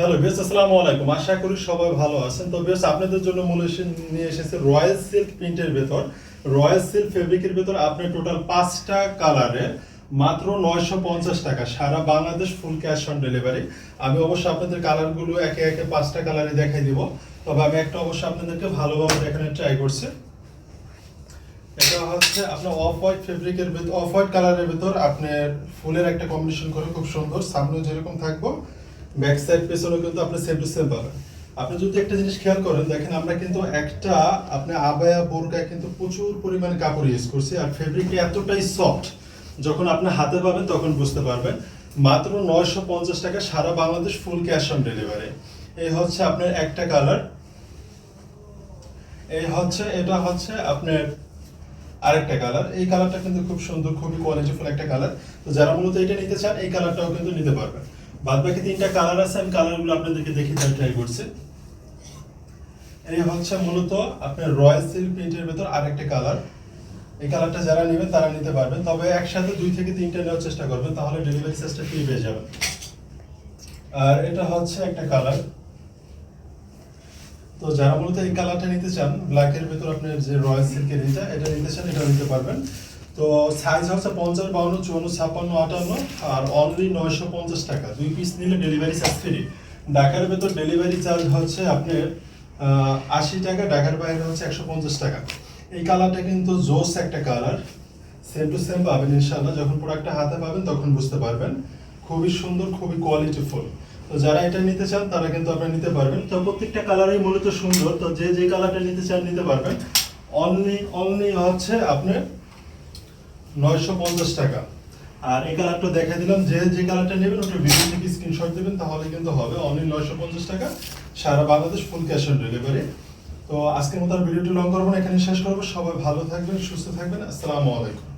Hello base আসসালামু আলাইকুম। আশা করি সবাই ভালো আছেন। তো বেস আপনাদের জন্য মূল নিয়ে এসেছে রয়্যাল সিল্ক প্রিন্টের ভেতর। রয়্যাল সিল্ক ফেব্রিকের ভেতর আপনি টোটাল পাঁচটা কালারে মাত্র নয়শো পঞ্চাশ টাকা। সারা Bangladesh full cash on delivery আমি অবশ্য আপনাদের কালারগুলো একে একে পাঁচটা কালারে দেখাই দিব। তবে আমি একটা অবশ্য আপনাদেরকে ভালোভাবে দেখানোর ট্রাই করছি। এটা হচ্ছে আপনার অফ হোয়াইট ফেব্রিকের ভেতর অফ হোয়াইট কালারের ভেতর আপনার ফুলের একটা কম্বিনেশন করে খুব সুন্দর। সামনে যেরকম থাকব ব্যাক সাইড পেছনে কিন্তু আপনি সেম টু সেম পাবেন। আপনি যদি একটা জিনিস খেয়াল করেন, দেখেন আমরা কিন্তু একটা আপনি আবায়া, বোরকায় কিন্তু প্রচুর পরিমাণে কাপড় ইউজ করছি আর ফেব্রিকটা এতটাই সফট যখন আপনি হাতে পাবেন তখন বুঝতে পারবেন। মাত্র নয়শো পঞ্চাশ টাকা সারা Bangladesh full cash on delivery এই হচ্ছে আপনার একটা কালার এই হচ্ছে, এটা হচ্ছে আপনার আরেকটা কালার এই কালারটা কিন্তু খুব সুন্দর, খুবই কোয়ালিটিফুল একটা কালার তো যারা মূলত এটা নিতে চান, এই কালারটাও কিন্তু নিতে পারবেন। বাদ বাকি তিনটা কালার আছে, আমি কালারগুলো আপনাদেরকে দেখে দেওয়ার ট্রাই করছি। এই হচ্ছে মূলত আপনার রয়্যাল প্রিন্টের ভেতর আরেকটা কালার এই কালারটা যারা নেবেন তারা নিতে পারবেন। তবে একসাথে দুই থেকে তিনটা নেওয়ার চেষ্টা করবেন, তাহলে ডেলিভারি চার্জটা ফ্রি পেয়ে যাবেন। আর এটা হচ্ছে একটা কালার তো যারা মূলত এই কালারটা নিতে চান ব্ল্যাকের ভেতর আপনার যে রয়্যাল সিল্কের এটা এটা নিতে চান এটা নিতে পারবেন। তো সাইজ হচ্ছে পঞ্চাশ, বাউন্ন, চুয়ান্ন, ছাপ্পান্ন, আটান্ন আর অনলি নয়শো পঞ্চাশ টাকা। দুই পিস নিলে ডেলিভারি চার্জ ফ্রি ঢাকার ভেতর ডেলিভারি চার্জ হচ্ছে আপনার আশি টাকা, ঢাকার বাইরে হচ্ছে একশো পঞ্চাশ টাকা। এই কালারটা কিন্তু জোস একটা কালার সেম টু সেম পাবেন ইনশাল্লাহ যখন প্রোডাক্টটা হাতে পাবেন, তখন বুঝতে পারবেন। খুবই সুন্দর, খুবই কোয়ালিটিফুল তো যারা এটা নিতে চান, তারা কিন্তু আপনারা নিতে পারবেন। তো প্রত্যেকটা কালারই মূলত সুন্দর। তো যে যে কালারটা নিতে চান, নিতে পারবেন। অনলি অনলি হচ্ছে আপনার নয়শো পঞ্চাশ টাকা। আর এই কালারটা দেখা দিলাম, যে যে কালারটা নেবেন ওটা ভিডিও থেকে স্ক্রিনশট দেবেন, তাহলে কিন্তু হবে অনলি নয়শো পঞ্চাশ টাকা। সারা Bangladesh full cash on delivery তো আজকের মতো আর ভিডিওটি লং করব না এখানে শেষ করব। সবাই ভালো থাকবেন, সুস্থ থাকবেন। আসসালামু আলাইকুম।